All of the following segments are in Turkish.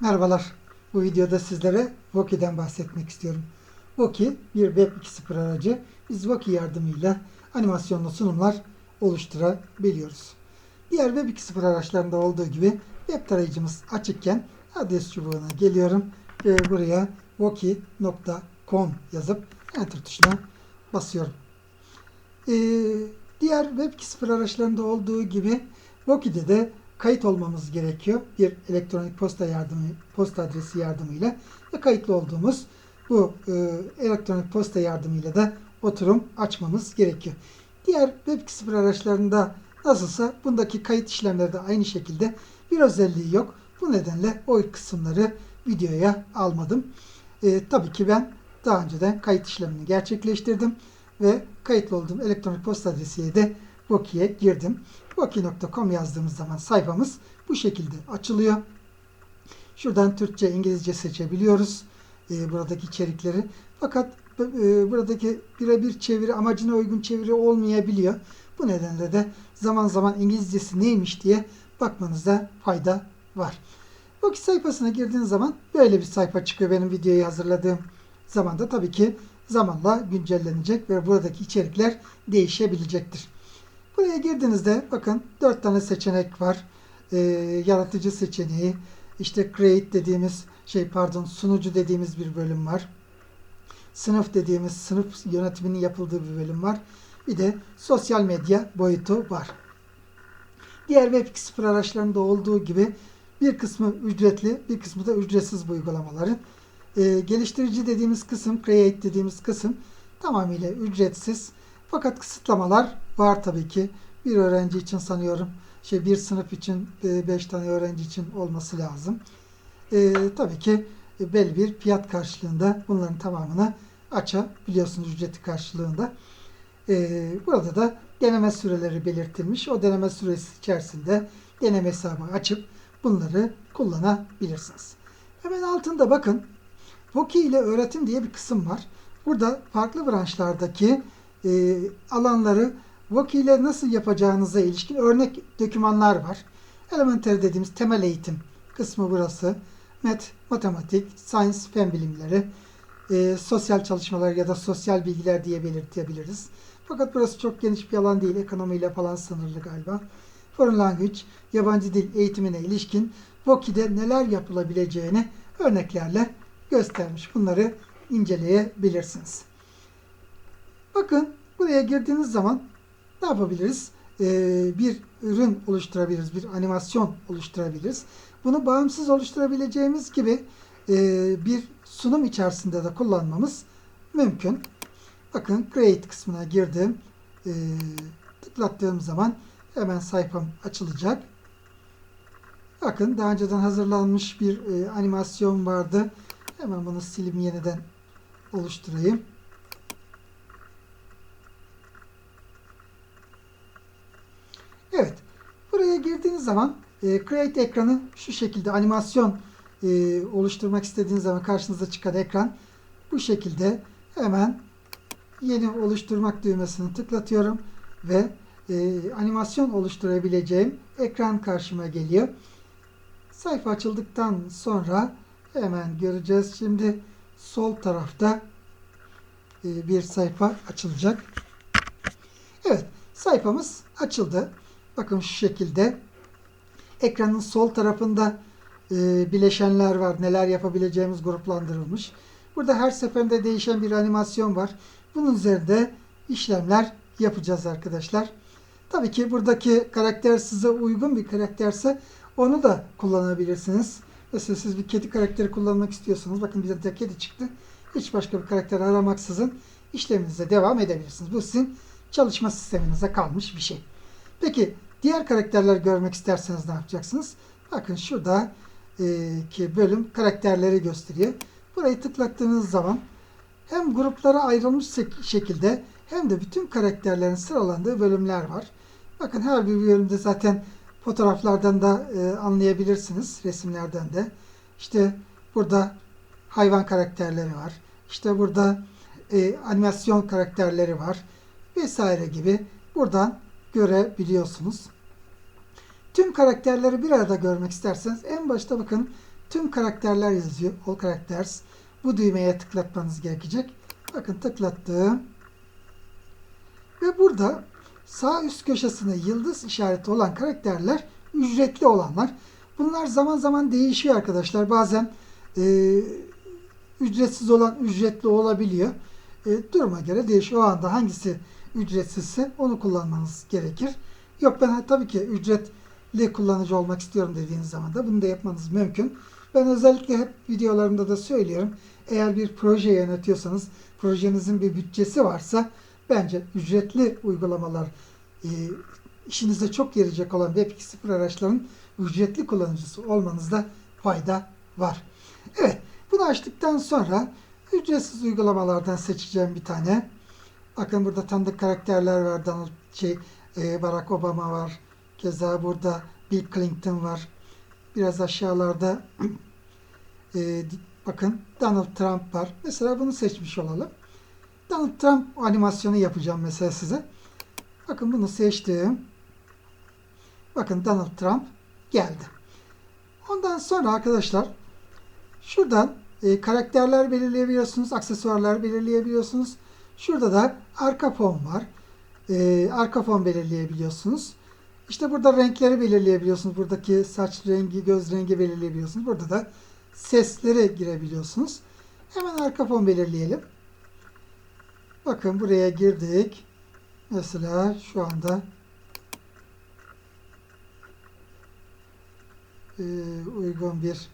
Merhabalar. Bu videoda sizlere Voki'den bahsetmek istiyorum. Voki bir Web 2.0 aracı. Biz Voki yardımıyla animasyonlu sunumlar oluşturabiliyoruz. Diğer Web 2.0 araçlarında olduğu gibi web tarayıcımız açıkken adres çubuğuna geliyorum ve buraya voki.com yazıp Enter tuşuna basıyorum. Ee, diğer Web 2.0 araçlarında olduğu gibi Voki'de de kayıt olmamız gerekiyor. Bir elektronik posta yardımı, posta adresi yardımıyla ve kayıtlı olduğumuz bu e, elektronik posta yardımıyla da oturum açmamız gerekiyor. Diğer Web 2.0 araçlarında nasılsa bundaki kayıt işlemleri de aynı şekilde bir özelliği yok. Bu nedenle o kısımları videoya almadım. E, tabii ki ben daha önceden kayıt işlemini gerçekleştirdim ve kayıtlı olduğum elektronik posta adresiyle de Voki'ye girdim. Voki.com yazdığımız zaman sayfamız bu şekilde açılıyor. Şuradan Türkçe, İngilizce seçebiliyoruz e, buradaki içerikleri. Fakat e, buradaki birebir çeviri amacına uygun çeviri olmayabiliyor. Bu nedenle de zaman zaman İngilizcesi neymiş diye bakmanızda fayda var. Voki sayfasına girdiğiniz zaman böyle bir sayfa çıkıyor benim videoyu hazırladığım zamanda. Tabii ki zamanla güncellenecek ve buradaki içerikler değişebilecektir. Buraya girdiğinizde bakın 4 tane seçenek var. Ee, yaratıcı seçeneği, işte create dediğimiz şey pardon sunucu dediğimiz bir bölüm var. Sınıf dediğimiz sınıf yönetiminin yapıldığı bir bölüm var. Bir de sosyal medya boyutu var. Diğer Web 2.0 araçlarında olduğu gibi bir kısmı ücretli, bir kısmı da ücretsiz bu uygulamaların. Ee, geliştirici dediğimiz kısım, create dediğimiz kısım tamamıyla ücretsiz. Fakat kısıtlamalar var tabii ki. Bir öğrenci için sanıyorum, şey bir sınıf için 5 tane öğrenci için olması lazım. Ee, tabii ki belli bir fiyat karşılığında bunların tamamını açabiliyorsunuz ücreti karşılığında. Ee, burada da deneme süreleri belirtilmiş. O deneme süresi içerisinde deneme hesabı açıp bunları kullanabilirsiniz. Hemen altında bakın Voki ile öğretim diye bir kısım var. Burada farklı branşlardaki e, alanları Voki ile nasıl yapacağınıza ilişkin örnek dokümanlar var. Elementary dediğimiz temel eğitim kısmı burası. Met, matematik, science, fen bilimleri, e, sosyal çalışmalar ya da sosyal bilgiler diye belirtebiliriz. Fakat burası çok geniş bir alan değil. Ekonomiyle falan sınırlı galiba. Foreign language, yabancı dil eğitimine ilişkin Voki'de neler yapılabileceğini örneklerle göstermiş. Bunları inceleyebilirsiniz. Bakın buraya girdiğiniz zaman ne yapabiliriz? Ee, bir ürün oluşturabiliriz, bir animasyon oluşturabiliriz. Bunu bağımsız oluşturabileceğimiz gibi e, bir sunum içerisinde de kullanmamız mümkün. Bakın Create kısmına girdim. E, tıklattığım zaman hemen sayfam açılacak. Bakın daha önceden hazırlanmış bir e, animasyon vardı. Hemen bunu silip yeniden oluşturayım. Evet. Buraya girdiğiniz zaman e, Create ekranı şu şekilde animasyon e, oluşturmak istediğiniz zaman karşınıza çıkan ekran bu şekilde hemen yeni oluşturmak düğmesini tıklatıyorum ve e, animasyon oluşturabileceğim ekran karşıma geliyor. Sayfa açıldıktan sonra hemen göreceğiz. Şimdi sol tarafta e, bir sayfa açılacak. Evet, sayfamız açıldı. Bakın şu şekilde. Ekranın sol tarafında e, bileşenler var. Neler yapabileceğimiz gruplandırılmış. Burada her seferinde değişen bir animasyon var. Bunun üzerinde işlemler yapacağız arkadaşlar. Tabii ki buradaki karakter size uygun bir karakterse onu da kullanabilirsiniz. Mesela siz bir kedi karakteri kullanmak istiyorsanız bakın bize de kedi çıktı. Hiç başka bir karakter aramaksızın işleminize devam edebilirsiniz. Bu sizin çalışma sisteminize kalmış bir şey. Peki diğer karakterler görmek isterseniz ne yapacaksınız? Bakın şurada e, ki bölüm karakterleri gösteriyor. Burayı tıklattığınız zaman hem gruplara ayrılmış şekilde hem de bütün karakterlerin sıralandığı bölümler var. Bakın her bir bölümde zaten fotoğraflardan da e, anlayabilirsiniz. Resimlerden de. İşte burada hayvan karakterleri var. İşte burada e, animasyon karakterleri var. Vesaire gibi buradan görebiliyorsunuz. Tüm karakterleri bir arada görmek isterseniz en başta bakın tüm karakterler yazıyor. All characters. Bu düğmeye tıklatmanız gerekecek. Bakın tıklattım. Ve burada sağ üst köşesinde yıldız işareti olan karakterler ücretli olanlar. Bunlar zaman zaman değişiyor arkadaşlar. Bazen e, ücretsiz olan ücretli olabiliyor. E, duruma göre değişiyor. O anda hangisi ücretsizse onu kullanmanız gerekir. Yok ben tabii ki ücretli kullanıcı olmak istiyorum dediğiniz zaman da bunu da yapmanız mümkün. Ben özellikle hep videolarımda da söylüyorum. Eğer bir proje yönetiyorsanız, projenizin bir bütçesi varsa bence ücretli uygulamalar e, işinize çok yarayacak olan Web 2.0 araçların ücretli kullanıcısı olmanızda fayda var. Evet, bunu açtıktan sonra ücretsiz uygulamalardan seçeceğim bir tane. Bakın burada tanıdık karakterler var. Donald şey, e, Barack Obama var. Keza burada Bill Clinton var. Biraz aşağılarda e, bakın Donald Trump var. Mesela bunu seçmiş olalım. Donald Trump animasyonu yapacağım mesela size. Bakın bunu seçtim. Bakın Donald Trump geldi. Ondan sonra arkadaşlar şuradan e, karakterler belirleyebiliyorsunuz, aksesuarlar belirleyebiliyorsunuz. Şurada da arka fon var. E, arka fon belirleyebiliyorsunuz. İşte burada renkleri belirleyebiliyorsunuz. Buradaki saç rengi, göz rengi belirleyebiliyorsunuz. Burada da sesleri girebiliyorsunuz. Hemen arka fon belirleyelim. Bakın buraya girdik. Mesela şu anda e, uygun bir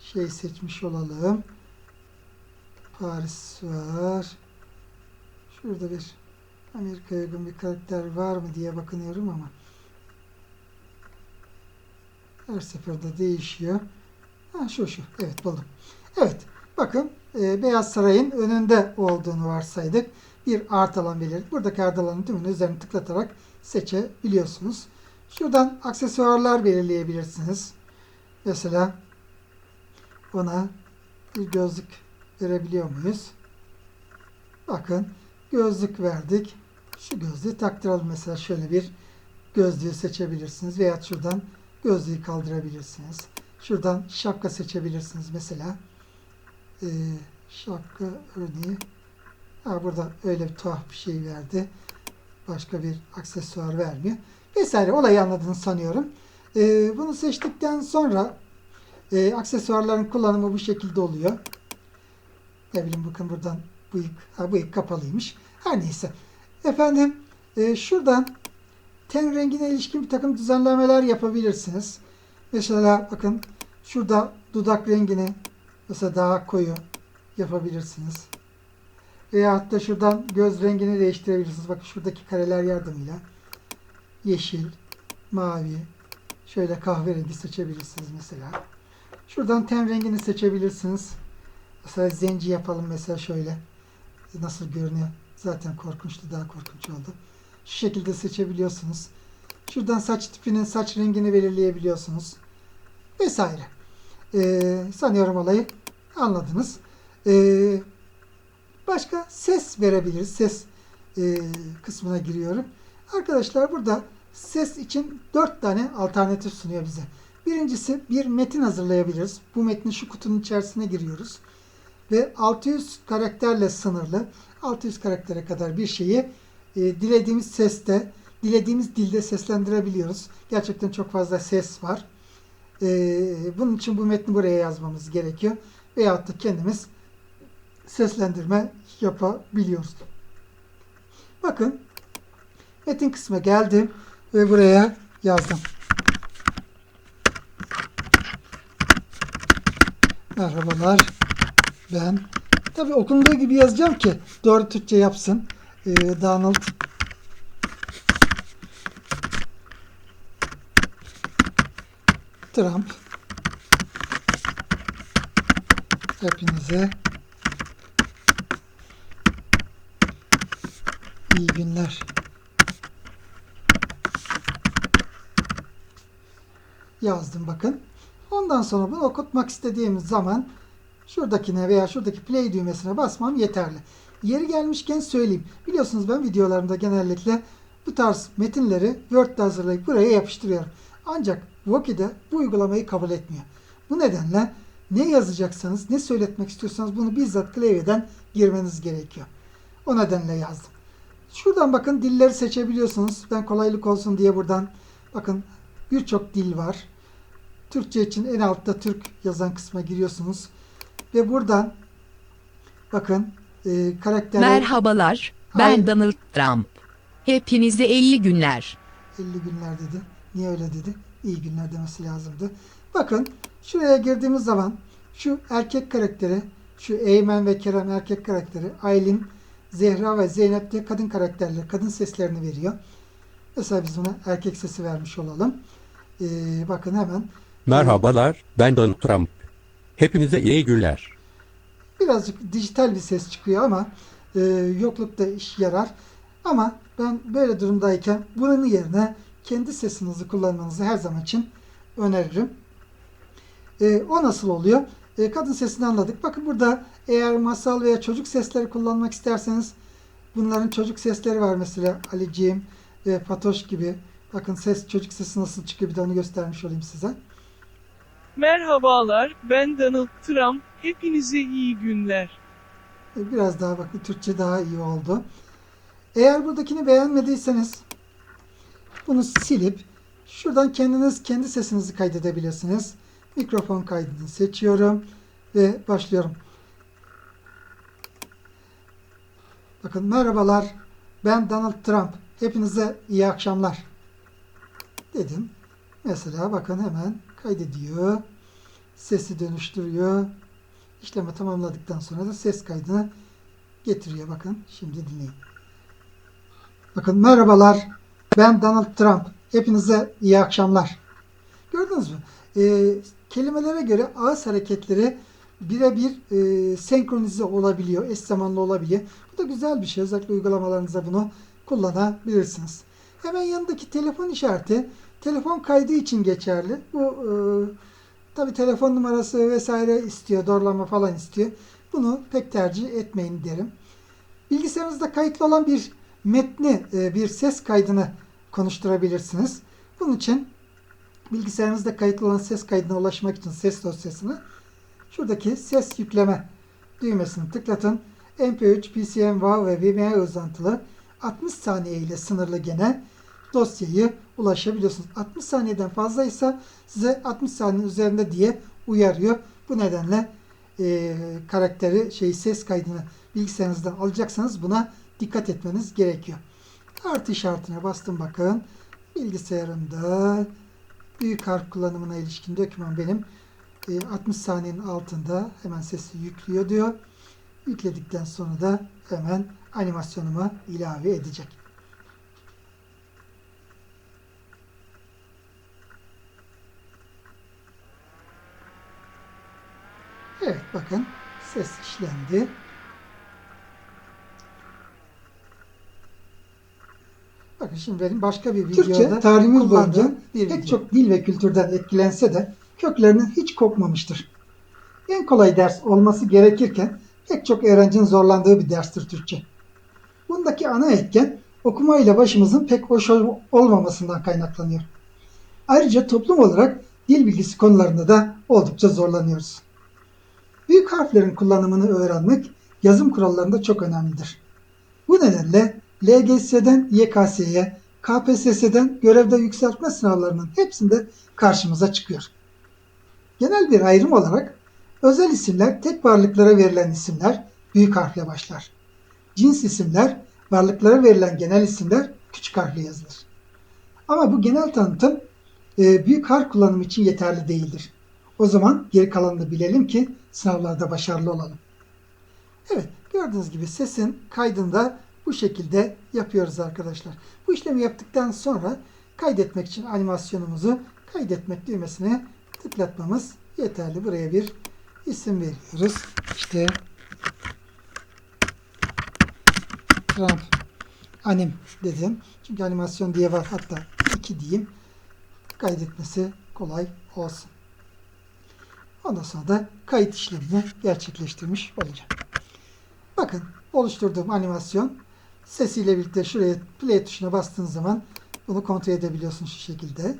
şey seçmiş olalım. Paris var. Şurada bir Amerika'ya uygun bir karakter var mı diye bakınıyorum ama her seferde değişiyor. Ha, şu şu. Evet buldum. Evet. Bakın e, Beyaz Saray'ın önünde olduğunu varsaydık. Bir art alan belirledik. Buradaki art alanın tümünü üzerine tıklatarak seçebiliyorsunuz. Şuradan aksesuarlar belirleyebilirsiniz. Mesela buna bir gözlük verebiliyor muyuz? Bakın gözlük verdik. Şu gözlüğü taktıralım. Mesela şöyle bir gözlüğü seçebilirsiniz. Veya şuradan gözlüğü kaldırabilirsiniz. Şuradan şapka seçebilirsiniz. Mesela e, şapka örneği. Ha, burada öyle bir tuhaf bir şey verdi. Başka bir aksesuar vermiyor. Vesaire. Olayı anladığını sanıyorum. E, bunu seçtikten sonra e, aksesuarların kullanımı bu şekilde oluyor. Ne bileyim bakın buradan bıyık, ha, bıyık kapalıymış. Her neyse. Efendim e, şuradan ten rengine ilişkin bir takım düzenlemeler yapabilirsiniz. Mesela bakın şurada dudak rengini mesela daha koyu yapabilirsiniz. Veya hatta şuradan göz rengini değiştirebilirsiniz. Bakın şuradaki kareler yardımıyla yeşil, mavi, şöyle kahverengi seçebilirsiniz mesela. Şuradan ten rengini seçebilirsiniz. Mesela zenci yapalım mesela şöyle. Nasıl görünüyor? Zaten korkunçtu. Daha korkunç oldu. Şu şekilde seçebiliyorsunuz. Şuradan saç tipinin saç rengini belirleyebiliyorsunuz. Vesaire. Ee, sanıyorum olayı anladınız. Ee, başka ses verebiliriz. Ses e, kısmına giriyorum. Arkadaşlar burada ses için dört tane alternatif sunuyor bize. Birincisi bir metin hazırlayabiliriz. Bu metni şu kutunun içerisine giriyoruz. Ve 600 karakterle sınırlı 600 karaktere kadar bir şeyi e, dilediğimiz seste, dilediğimiz dilde seslendirebiliyoruz. Gerçekten çok fazla ses var. E, bunun için bu metni buraya yazmamız gerekiyor. Veyahut da kendimiz seslendirme yapabiliyoruz. Bakın metin kısmı geldim ve buraya yazdım. Merhabalar. Ben tabi okunduğu gibi yazacağım ki doğru Türkçe yapsın. Ee, Donald Trump hepinize iyi günler. Yazdım bakın. Ondan sonra bunu okutmak istediğimiz zaman şuradakine veya şuradaki play düğmesine basmam yeterli. Yeri gelmişken söyleyeyim. Biliyorsunuz ben videolarımda genellikle bu tarz metinleri Word'de hazırlayıp buraya yapıştırıyorum. Ancak Voki'de bu uygulamayı kabul etmiyor. Bu nedenle ne yazacaksanız, ne söyletmek istiyorsanız bunu bizzat klavyeden girmeniz gerekiyor. O nedenle yazdım. Şuradan bakın dilleri seçebiliyorsunuz. Ben kolaylık olsun diye buradan bakın birçok dil var. Türkçe için en altta Türk yazan kısma giriyorsunuz. Ve buradan bakın e, karakterler Merhabalar, ben Aynen. Donald Trump. Hepinize 50 günler. 50 günler dedi. Niye öyle dedi? İyi günler demesi lazımdı. Bakın şuraya girdiğimiz zaman şu erkek karakteri, şu Eymen ve Kerem erkek karakteri, Aylin, Zehra ve Zeynep de kadın karakterler, kadın seslerini veriyor. Mesela biz buna erkek sesi vermiş olalım. Ee, bakın hemen Merhabalar, ben Donald Trump. Hepinize iyi günler. birazcık dijital bir ses çıkıyor ama e, yoklukta iş yarar. Ama ben böyle durumdayken bunun yerine kendi sesinizi kullanmanızı her zaman için öneririm. E, o nasıl oluyor? E, kadın sesini anladık. Bakın burada eğer masal veya çocuk sesleri kullanmak isterseniz bunların çocuk sesleri var mesela Aliciğim ve Fatoş gibi. Bakın ses çocuk sesi nasıl çıkıyor bir de onu göstermiş olayım size. Merhabalar, ben Donald Trump. Hepinize iyi günler. E, Biraz daha bakın Türkçe daha iyi oldu. Eğer buradakini beğenmediyseniz bunu silip şuradan kendiniz kendi sesinizi kaydedebilirsiniz. Mikrofon kaydını seçiyorum ve başlıyorum. Bakın merhabalar ben Donald Trump. Hepinize iyi akşamlar dedim. Mesela bakın hemen kaydediyor. Sesi dönüştürüyor. İşlemi tamamladıktan sonra da ses kaydını getiriyor. Bakın şimdi dinleyin. Bakın merhabalar. Ben Donald Trump. Hepinize iyi akşamlar. Gördünüz mü? Ee, kelimelere göre ağız hareketleri birebir e, senkronize olabiliyor. Eş zamanlı olabiliyor. Bu da güzel bir şey. Özellikle uygulamalarınızda bunu kullanabilirsiniz. Hemen yanındaki telefon işareti telefon kaydı için geçerli. Bu e, Tabi telefon numarası vesaire istiyor, doğrulama falan istiyor. Bunu pek tercih etmeyin derim. Bilgisayarınızda kayıtlı olan bir metni, e, bir ses kaydını konuşturabilirsiniz. Bunun için bilgisayarınızda kayıtlı olan ses kaydına ulaşmak için ses dosyasını şuradaki ses yükleme düğmesini tıklatın. MP3, PCM, WAV ve VMA uzantılı 60 saniye ile sınırlı gene dosyayı ulaşabiliyorsunuz. 60 saniyeden fazlaysa size 60 saniye üzerinde diye uyarıyor. Bu nedenle e, karakteri şey ses kaydını bilgisayarınızdan alacaksanız buna dikkat etmeniz gerekiyor. Artı işaretine bastım bakın. Bilgisayarımda büyük harf kullanımına ilişkin doküman benim e, 60 saniyenin altında hemen sesi yüklüyor diyor. Yükledikten sonra da hemen animasyonuma ilave edecek. Evet bakın ses işlendi. Bakın şimdi benim başka bir videoda Türkçe tarihimiz boyunca pek video. çok dil ve kültürden etkilense de köklerinden hiç kopmamıştır. En kolay ders olması gerekirken pek çok öğrencinin zorlandığı bir derstir Türkçe. Bundaki ana etken okuma ile başımızın pek hoş ol- olmamasından kaynaklanıyor. Ayrıca toplum olarak dil bilgisi konularında da oldukça zorlanıyoruz. Büyük harflerin kullanımını öğrenmek yazım kurallarında çok önemlidir. Bu nedenle LGS'den YKS'ye, KPSS'den görevde yükseltme sınavlarının hepsinde karşımıza çıkıyor. Genel bir ayrım olarak özel isimler tek varlıklara verilen isimler büyük harfle başlar. Cins isimler varlıklara verilen genel isimler küçük harfle yazılır. Ama bu genel tanıtım e, büyük harf kullanımı için yeterli değildir. O zaman geri kalanını bilelim ki sınavlarda başarılı olalım. Evet gördüğünüz gibi sesin kaydında bu şekilde yapıyoruz arkadaşlar. Bu işlemi yaptıktan sonra kaydetmek için animasyonumuzu kaydetmek düğmesine tıklatmamız yeterli. Buraya bir isim veriyoruz. İşte Trump anim dedim. Çünkü animasyon diye var. Hatta iki diyeyim. Kaydetmesi kolay olsun. Ondan sonra da kayıt işlemini gerçekleştirmiş olacağım. Bakın oluşturduğum animasyon sesiyle birlikte şuraya play tuşuna bastığınız zaman bunu kontrol edebiliyorsunuz şu şekilde.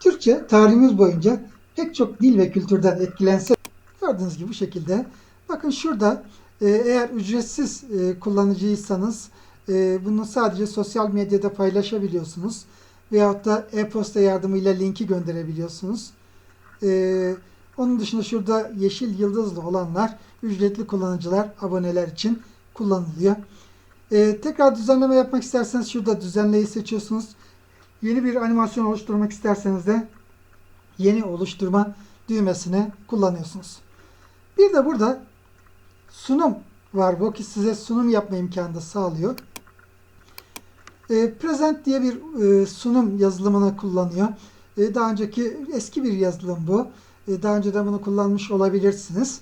Türkçe tarihimiz boyunca pek çok dil ve kültürden etkilense gördüğünüz gibi bu şekilde. Bakın şurada e, eğer ücretsiz e, kullanıcıysanız e, bunu sadece sosyal medyada paylaşabiliyorsunuz. Veyahut da e-posta yardımıyla linki gönderebiliyorsunuz. E, onun dışında şurada yeşil yıldızlı olanlar ücretli kullanıcılar, aboneler için kullanılıyor. E, tekrar düzenleme yapmak isterseniz şurada düzenleyi seçiyorsunuz. Yeni bir animasyon oluşturmak isterseniz de yeni oluşturma düğmesini kullanıyorsunuz. Bir de burada sunum var. Bu ki size sunum yapma imkanı da sağlıyor. E, Present diye bir e, sunum yazılımını kullanıyor. E, daha önceki eski bir yazılım bu. E, daha önceden bunu kullanmış olabilirsiniz.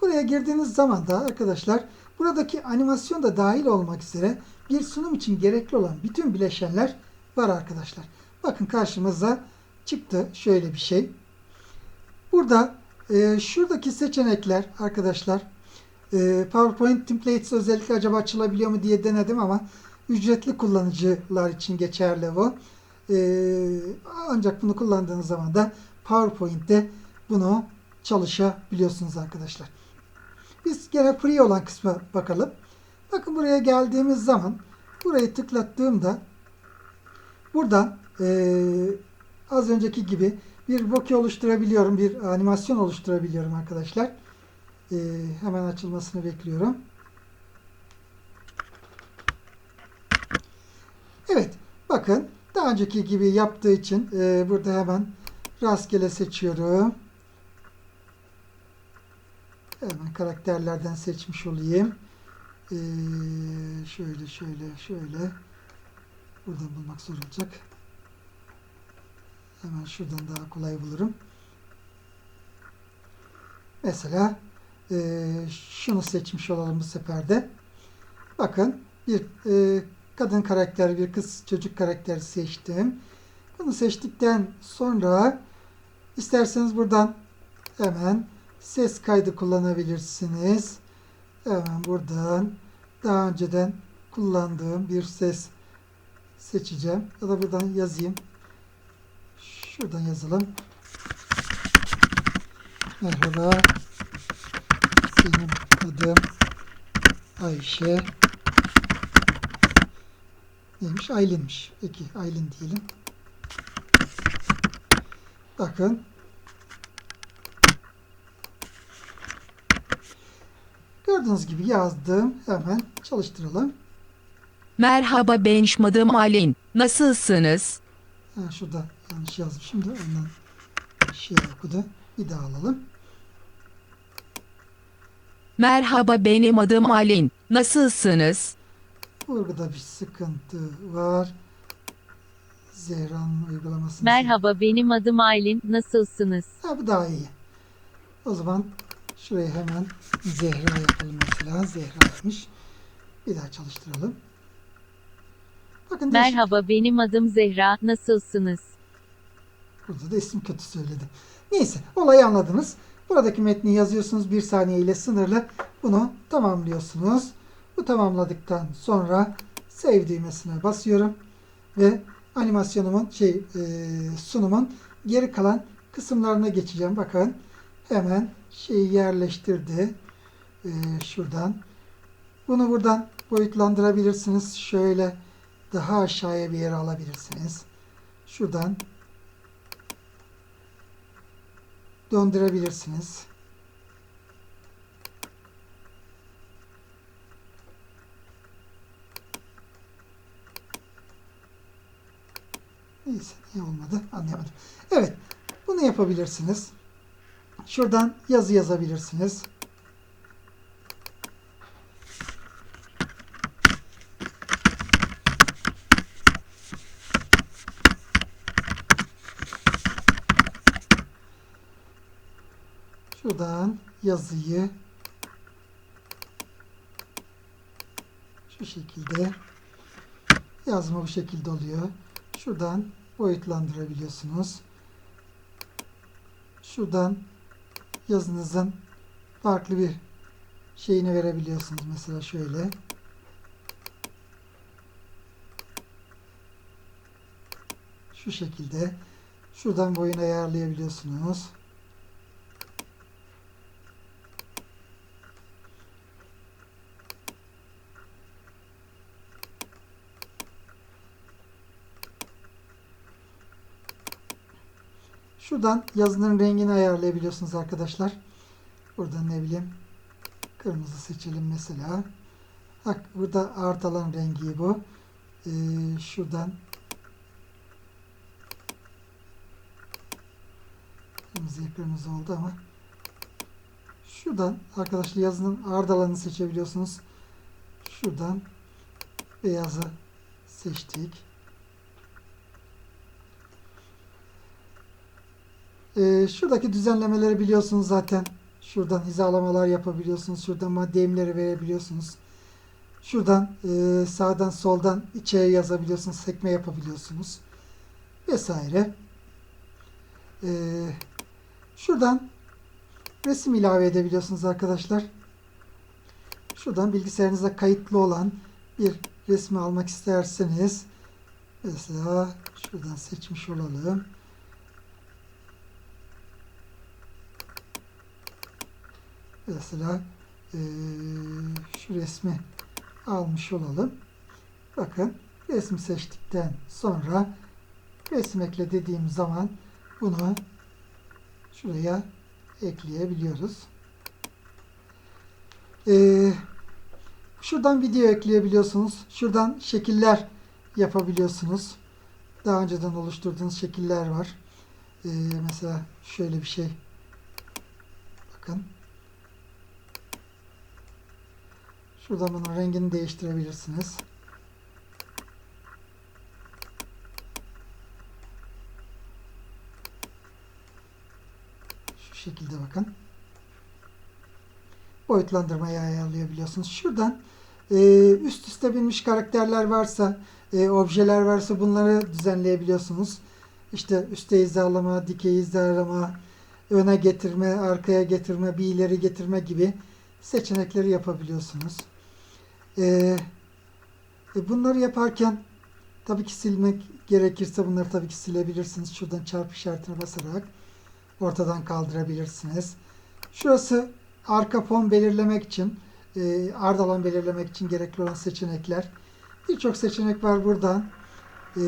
Buraya girdiğiniz zaman da arkadaşlar buradaki animasyon da dahil olmak üzere bir sunum için gerekli olan bütün bileşenler var arkadaşlar. Bakın karşımıza çıktı şöyle bir şey. Burada e, şuradaki seçenekler arkadaşlar e, PowerPoint Templates özellikle acaba açılabiliyor mu diye denedim ama ücretli kullanıcılar için geçerli bu. E, ancak bunu kullandığınız zaman da PowerPoint'te bunu çalışabiliyorsunuz arkadaşlar. Biz gene free olan kısma bakalım. Bakın buraya geldiğimiz zaman burayı tıklattığımda buradan eee, az önceki gibi bir bokeh oluşturabiliyorum. Bir animasyon oluşturabiliyorum arkadaşlar. Eee, hemen açılmasını bekliyorum. Evet. Bakın daha önceki gibi yaptığı için eee, burada hemen rastgele seçiyorum. Hemen karakterlerden seçmiş olayım. Ee, şöyle şöyle şöyle. Buradan bulmak zor olacak. Hemen şuradan daha kolay bulurum. Mesela ee, şunu seçmiş olalım bu sefer de. Bakın bir ee, kadın karakter, bir kız çocuk karakteri seçtim. Bunu seçtikten sonra isterseniz buradan hemen ses kaydı kullanabilirsiniz. Hemen buradan daha önceden kullandığım bir ses seçeceğim. Ya da buradan yazayım. Şuradan yazalım. Merhaba. Benim adım Ayşe. Neymiş? Aylin'miş. Peki Aylin diyelim. Bakın Gördüğünüz gibi yazdım. Hemen çalıştıralım. Merhaba ben adım Alin. Nasılsınız? Ha, şurada yanlış yazmışım da ondan şey okudu. Bir daha alalım. Merhaba benim adım Alin. Nasılsınız? Burada bir sıkıntı var. Zehra'nın uygulamasını. Merhaba benim adım Aylin. Nasılsınız? Ha, bu daha iyi. O zaman şuraya hemen Zehra yapalım mesela. Zehra'ymış. Bir daha çalıştıralım. Bakın değişik- Merhaba benim adım Zehra. Nasılsınız? Burada da isim kötü söyledim. Neyse olayı anladınız. Buradaki metni yazıyorsunuz bir saniye ile sınırlı. Bunu tamamlıyorsunuz. Bu tamamladıktan sonra save düğmesine basıyorum ve animasyonumun şey e, sunumun geri kalan kısımlarına geçeceğim. Bakın hemen şeyi yerleştirdi. E, şuradan. Bunu buradan boyutlandırabilirsiniz. Şöyle daha aşağıya bir yere alabilirsiniz. Şuradan döndürebilirsiniz. Neyse niye olmadı anlayamadım. Evet bunu yapabilirsiniz. Şuradan yazı yazabilirsiniz. Şuradan yazıyı şu şekilde yazma bu şekilde oluyor. Şuradan boyutlandırabiliyorsunuz. Şuradan yazınızın farklı bir şeyini verebiliyorsunuz. Mesela şöyle. Şu şekilde. Şuradan boyunu ayarlayabiliyorsunuz. Şuradan yazının rengini ayarlayabiliyorsunuz arkadaşlar. Buradan ne bileyim kırmızı seçelim mesela. Bak burada artalan rengi bu. Ee, şuradan kırmızıya kırmızı oldu ama şuradan arkadaşlar yazının ardalanını seçebiliyorsunuz. Şuradan beyazı seçtik. Ee, şuradaki düzenlemeleri biliyorsunuz zaten. Şuradan hizalamalar yapabiliyorsunuz. Şuradan madde eğimleri verebiliyorsunuz. Şuradan e, sağdan soldan içeri yazabiliyorsunuz. Sekme yapabiliyorsunuz. Vesaire. Ee, şuradan resim ilave edebiliyorsunuz arkadaşlar. Şuradan bilgisayarınızda kayıtlı olan bir resmi almak isterseniz mesela şuradan seçmiş olalım. Mesela eee, şu resmi almış olalım. Bakın resmi seçtikten sonra resim ekle dediğim zaman bunu şuraya ekleyebiliyoruz. Eee, şuradan video ekleyebiliyorsunuz. Şuradan şekiller yapabiliyorsunuz. Daha önceden oluşturduğunuz şekiller var. Eee, mesela şöyle bir şey. Bakın. Şuradan bunun rengini değiştirebilirsiniz. Şu şekilde bakın. Boyutlandırmayı ayarlayabiliyorsunuz. Şuradan e, üst üste binmiş karakterler varsa, e, objeler varsa bunları düzenleyebiliyorsunuz. İşte üstte hizalama, dikey hizalama, öne getirme, arkaya getirme, bir ileri getirme gibi seçenekleri yapabiliyorsunuz. Ee, e, bunları yaparken tabii ki silmek gerekirse bunları tabii ki silebilirsiniz. Şuradan çarpı işaretine basarak ortadan kaldırabilirsiniz. Şurası arka fon belirlemek için, e, ard belirlemek için gerekli olan seçenekler. Birçok seçenek var buradan. E,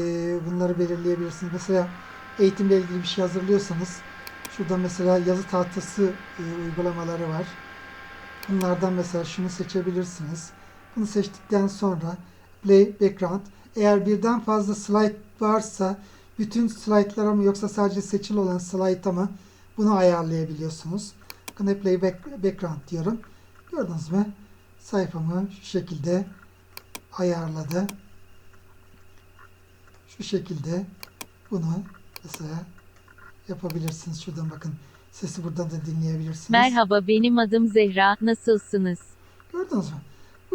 bunları belirleyebilirsiniz. Mesela eğitimle ilgili bir şey hazırlıyorsanız şurada mesela yazı tahtası e, uygulamaları var. Bunlardan mesela şunu seçebilirsiniz. Bunu seçtikten sonra Play Background. Eğer birden fazla slide varsa bütün slaytlara mı yoksa sadece seçili olan slayta mı bunu ayarlayabiliyorsunuz. Bakın Play back, Background diyorum. Gördünüz mü? Sayfamı şu şekilde ayarladı. Şu şekilde bunu mesela yapabilirsiniz. Şuradan bakın sesi buradan da dinleyebilirsiniz. Merhaba benim adım Zehra, nasılsınız? Gördünüz mü?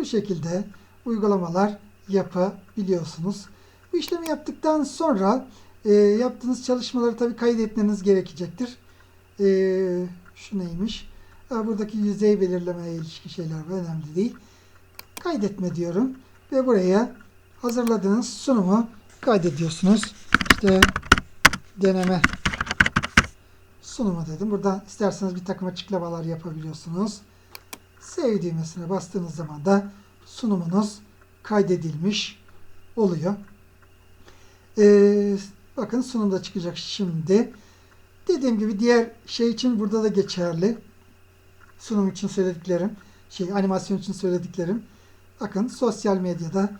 Bu şekilde uygulamalar yapabiliyorsunuz. Bu işlemi yaptıktan sonra e, yaptığınız çalışmaları tabii kaydetmeniz gerekecektir. E, şu neymiş? Ha, buradaki yüzey belirlemeye ilişkin şeyler. Önemli değil. Kaydetme diyorum. Ve buraya hazırladığınız sunumu kaydediyorsunuz. İşte deneme sunumu dedim. Burada isterseniz bir takım açıklamalar yapabiliyorsunuz. Save düğmesine bastığınız zaman da sunumunuz kaydedilmiş oluyor. Ee, bakın sunumda çıkacak şimdi. Dediğim gibi diğer şey için burada da geçerli. Sunum için söylediklerim, şey animasyon için söylediklerim. Bakın sosyal medyada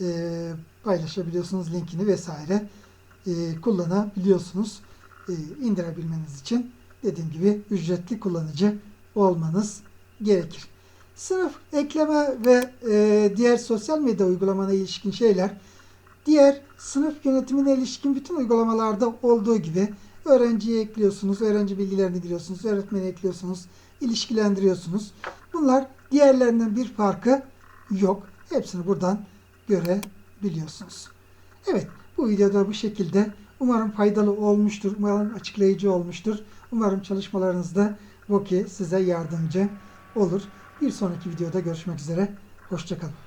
e, paylaşabiliyorsunuz linkini vesaire e, kullanabiliyorsunuz. E, indirebilmeniz için dediğim gibi ücretli kullanıcı olmanız gerekir. Sınıf ekleme ve e, diğer sosyal medya uygulamana ilişkin şeyler diğer sınıf yönetimine ilişkin bütün uygulamalarda olduğu gibi öğrenciyi ekliyorsunuz, öğrenci bilgilerini giriyorsunuz, öğretmeni ekliyorsunuz, ilişkilendiriyorsunuz. Bunlar diğerlerinden bir farkı yok. Hepsini buradan görebiliyorsunuz. Evet, bu videoda bu şekilde. Umarım faydalı olmuştur, umarım açıklayıcı olmuştur. Umarım çalışmalarınızda Voki size yardımcı olur. Bir sonraki videoda görüşmek üzere. Hoşçakalın.